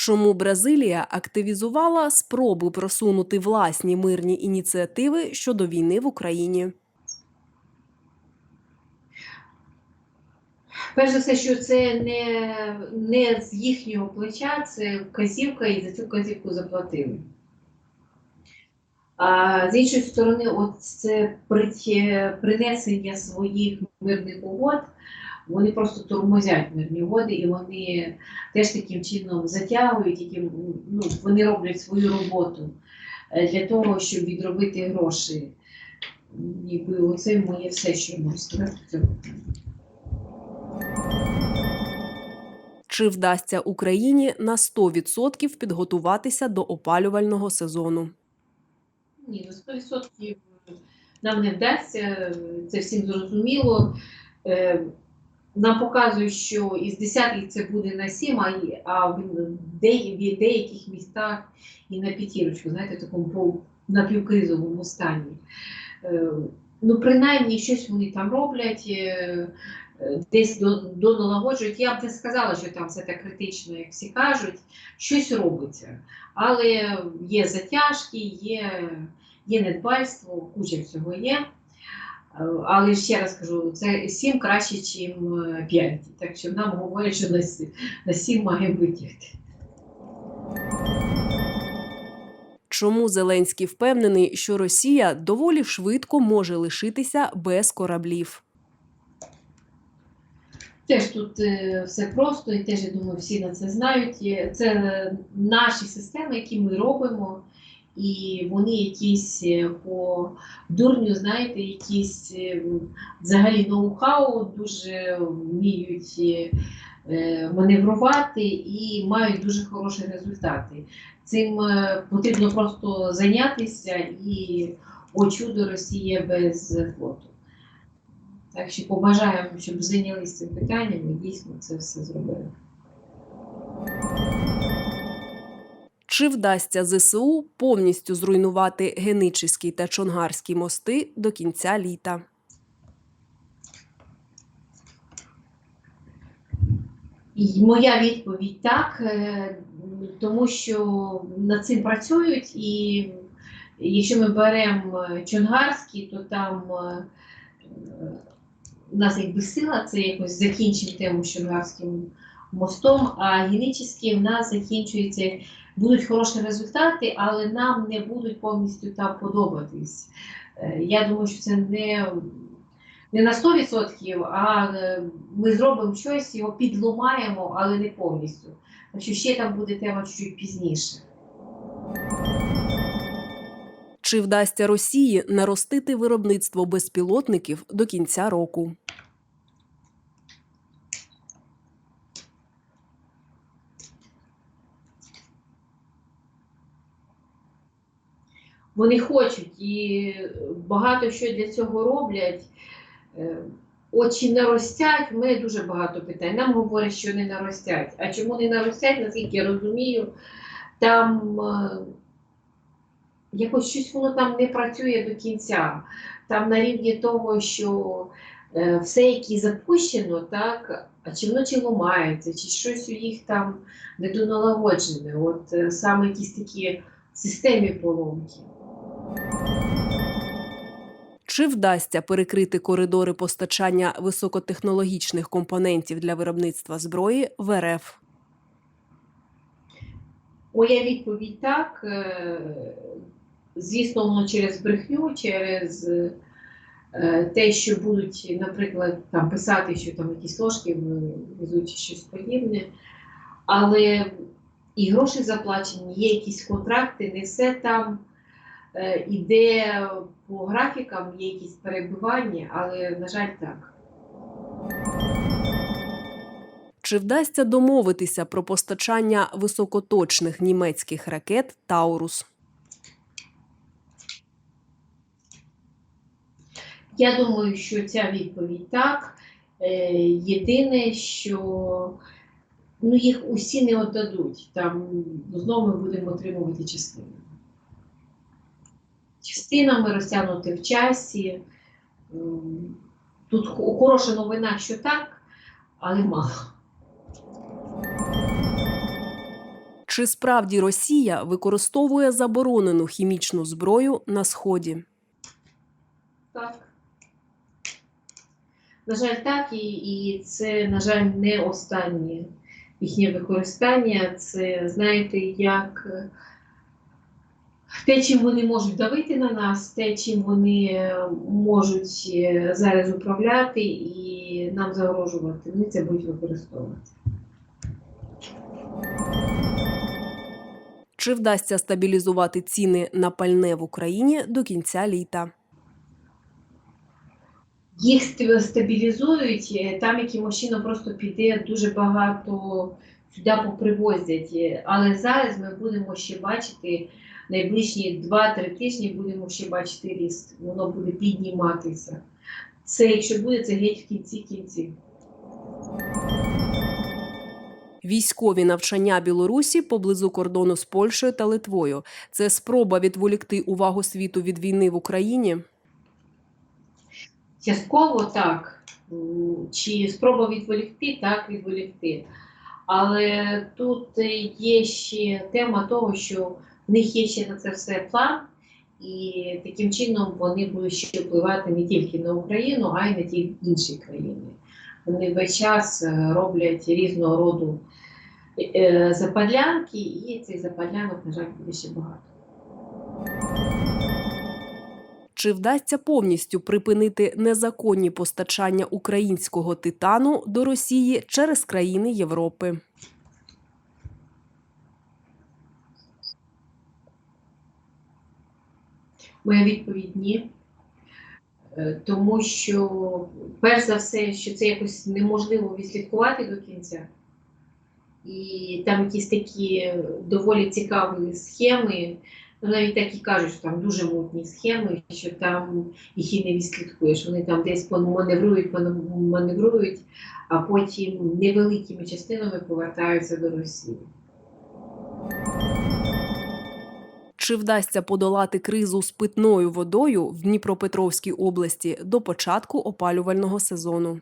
Чому Бразилія активізувала спроби просунути власні мирні ініціативи щодо війни в Україні? Перш за все, що це не, не з їхнього плеча, це вказівка, і за цю вказівку заплатили. А з іншої сторони, от це при- принесення своїх мирних угод, вони просто тормозять мирні угоди, і вони теж таким чином затягують, яким, ну, вони роблять свою роботу е, для того, щоб відробити гроші. Ніби оце моє все, що я можу сказати. Чи вдасться Україні на 100% підготуватися до опалювального сезону? Ні, на 100% нам не вдасться, це всім зрозуміло. Нам показують, що із 10 це буде на 7, а, в дея- в деяких містах і на п'ятірочку, знаєте, в такому напівкризовому стані. Е, Ну, принаймні, щось вони там роблять, е, десь до, до. Я б не сказала, що там все так критично, як всі кажуть, щось робиться. Але є затяжки, є, є недбальство, куча всього є. Е, Але ще раз кажу, це 7 краще, ніж 5. Так що нам говорять, що на 7, на 7 має бути. Чому Зеленський впевнений, що Росія доволі швидко може лишитися без кораблів? Теж тут е, все просто, і теж я думаю, всі на це знають. Це е, наші системи, які ми робимо, і вони якісь е, по дурню, знаєте, якісь е, взагалі ноу-хау дуже вміють е, маневрувати і мають дуже хороші результати. Цим потрібно просто зайнятися і о чудо Росія без флоту. Так що побажаємо, щоб зайнялися цим питанням і дійсно це все зробили. Чи вдасться ЗСУ повністю зруйнувати Генический та Чонгарський мости до кінця літа? Моя відповідь так, е, тому що над цим працюють, і якщо ми беремо Чонгарський, то там е, у нас якби сила, це якось закінчимо тему з Чонгарським мостом, а Генічний в нас закінчується, будуть хороші результати, але нам не будуть повністю там подобатись. Е, Я думаю, що це не не на 100%, а е, ми зробимо щось, його підломаємо, але не повністю. Так що ще там буде тема чуть пізніше. Чи вдасться Росії наростити виробництво безпілотників до кінця року? Вони хочуть і багато що для цього роблять. Е, Очі наростять, мене дуже багато питань. Нам говорять, що не наростять. А чому не наростять, наскільки я розумію, там е, якось щось воно там не працює до кінця. Там на рівні того, що е, все, яке запущено, так, а чи воно чи ламається, чи щось у їх там недоналагоджене. От саме якісь такі системі поломки. Чи вдасться перекрити коридори постачання високотехнологічних компонентів для виробництва зброї в РФ? Моя відповідь так. Е, Звісно, воно через брехню, через е, те, що будуть, наприклад, там писати, що там якісь ложки везуть щось подібне. Але і гроші заплачені, є якісь контракти, не все там іде по графікам, є якісь перебивання, але, на жаль, так. Чи вдасться домовитися про постачання високоточних німецьких ракет Таурус? Я думаю, що ця відповідь так. Е, Єдине, що ну, їх усі не віддадуть. Там знову ми будемо отримувати частини. Частинами розтягнути в часі. Тут хо- хороша новина, що так, але мало. Чи справді Росія використовує заборонену хімічну зброю на сході? Так. На жаль, так, і, і це, на жаль, не останнє їхнє використання. Це, знаєте, як те, чим вони можуть давити на нас, те, чим вони е, можуть е, зараз управляти і нам загрожувати. Вони це будуть використовувати. Чи вдасться стабілізувати ціни на пальне в Україні до кінця літа? Їх стабілізують, е, там якимось чином просто піде дуже багато сюди попривозять. Але зараз ми будемо ще бачити найближчі 2-3 тижні будемо ще бачити ріст. Воно буде підніматися. Це якщо буде, це геть в кінці кінців. Військові навчання Білорусі поблизу кордону з Польщею та Литвою. Це спроба відволікти увагу світу від війни в Україні. Частково так. Чи спроба відволікти, так відволікти. Але тут є ще тема того, що в них є ще на це все план, і таким чином вони будуть ще впливати не тільки на Україну, а й на ті інші країни. Вони весь час е, роблять різного роду е, западлянки, і цих западлянок, на жаль, буде ще багато. Чи вдасться повністю припинити незаконні постачання українського титану до Росії через країни Європи? Моя відповідь ні. Е, Тому що, перш за все, що це якось неможливо відслідкувати до кінця. І там якісь такі доволі цікаві схеми, ну навіть так і кажуть, що там дуже мутні схеми, що там їх і не відслідкуєш. Вони там десь маневрують, маневрують, а потім невеликими частинами повертаються до Росії. Чи вдасться подолати кризу з питною водою в Дніпропетровській області до початку опалювального сезону?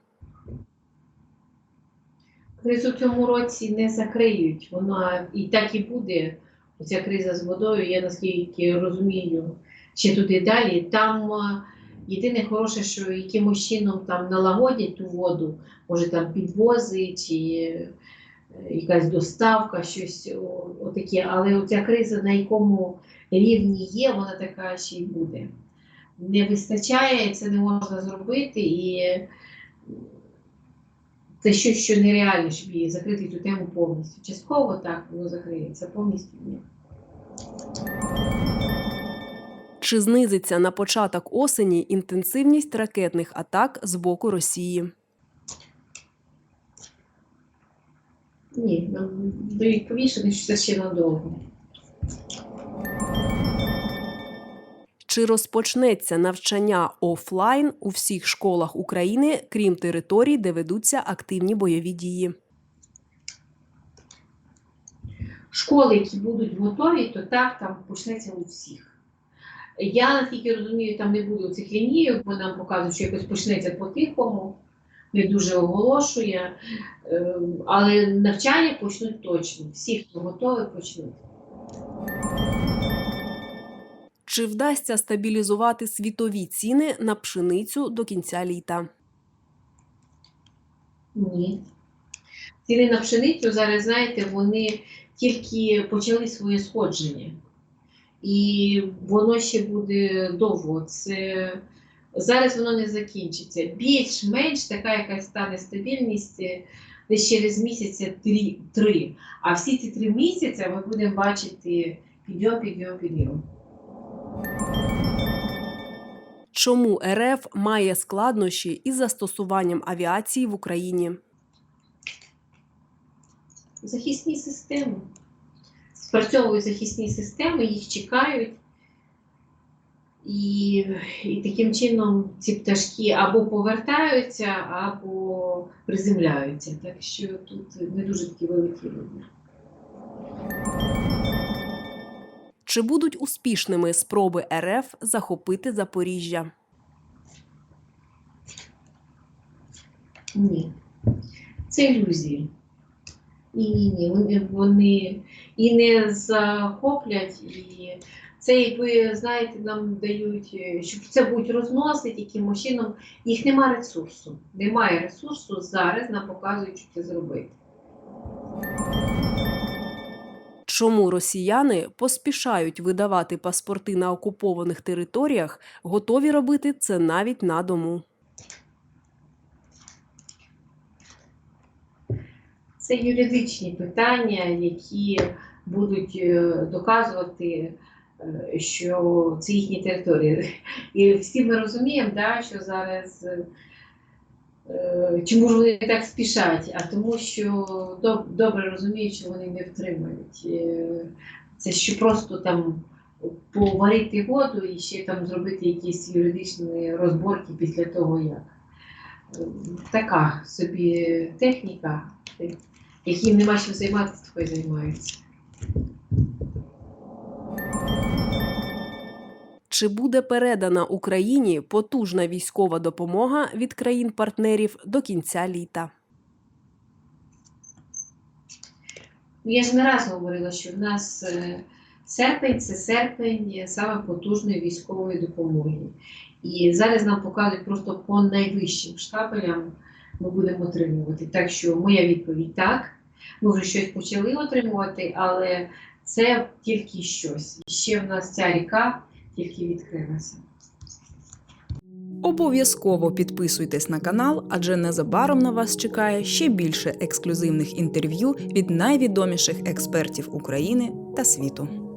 Кризу цьому році не закриють. Вона і так і буде. Оця криза з водою, я наскільки розумію, ще туди далі. Там єдине хороше, що якимось чином там налагодять ту воду, може там підвози чи е, якась доставка, щось отаке. Але оця криза, на якому рівні є, вона така ще й буде. Не вистачає, це не можна зробити і це щось, що нереально, щоб її закрити цю тему повністю. Частково так воно закриється, повністю ні. Чи знизиться на початок осені інтенсивність ракетних атак з боку Росії? Ні, нам дають повішений, що це ще надовго. Чи розпочнеться навчання офлайн у всіх школах України, крім територій, де ведуться активні бойові дії? Школи, які будуть готові, то так там почнеться у всіх. Я наскільки розумію, там не буде цих лінійок, бо нам показують, що якось почнеться по-тихому, не дуже оголошує. Ем, Але навчання почнуть точно. Всі, хто готовий, почнуть. Чи вдасться стабілізувати світові ціни на пшеницю до кінця літа? Ні. Ціни на пшеницю зараз, знаєте, вони тільки почали своє сходження. І воно ще буде довго. Це зараз воно не закінчиться. Більш-менш така якась стане стабільність е, десь через місяця три, три. А всі ці три місяці ми будемо бачити підйом, підйом, підйом. Чому РФ має складнощі із застосуванням авіації в Україні? захисні системи. Спрацьовують захисні системи, їх чекають. І, і таким чином ці пташки або повертаються, або приземляються. Так що тут не дуже такі великі вибір. Чи будуть успішними спроби РФ захопити Запоріжжя? Ні. Це ілюзії. Ні, ні, ні. Вони, і не захоплять. І це, якби знаєте, нам дають, щоб це будуть розносити якимось чином. Їх немає ресурсу. Немає ресурсу зараз нам показують, що це зробити. Чому росіяни поспішають видавати паспорти на окупованих територіях, готові робити це навіть на дому. Це юридичні питання, які будуть е, доказувати, е, що це їхні території. І всі ми розуміємо, да, що зараз е, чому ж вони так спішать, а тому, що добре розуміють, що вони не втримають. Це що просто там поварити воду і ще там зробити якісь юридичні розборки після того, як. Така собі техніка яким нема чим займатися, то хай займаються. Чи буде передана Україні потужна військова допомога від країн-партнерів до кінця літа? Ну, Я ж не раз говорила, що в нас е, серпень це серпень саме потужної військової допомоги. І зараз нам показують просто по найвищим штабелям ми будемо отримувати. Так що моя відповідь так. Ми вже щось почали отримувати, але це тільки щось. Ще в нас ця ріка тільки відкрилася. Обов'язково підписуйтесь на канал, адже незабаром на вас чекає ще більше ексклюзивних інтерв'ю від найвідоміших експертів України та світу.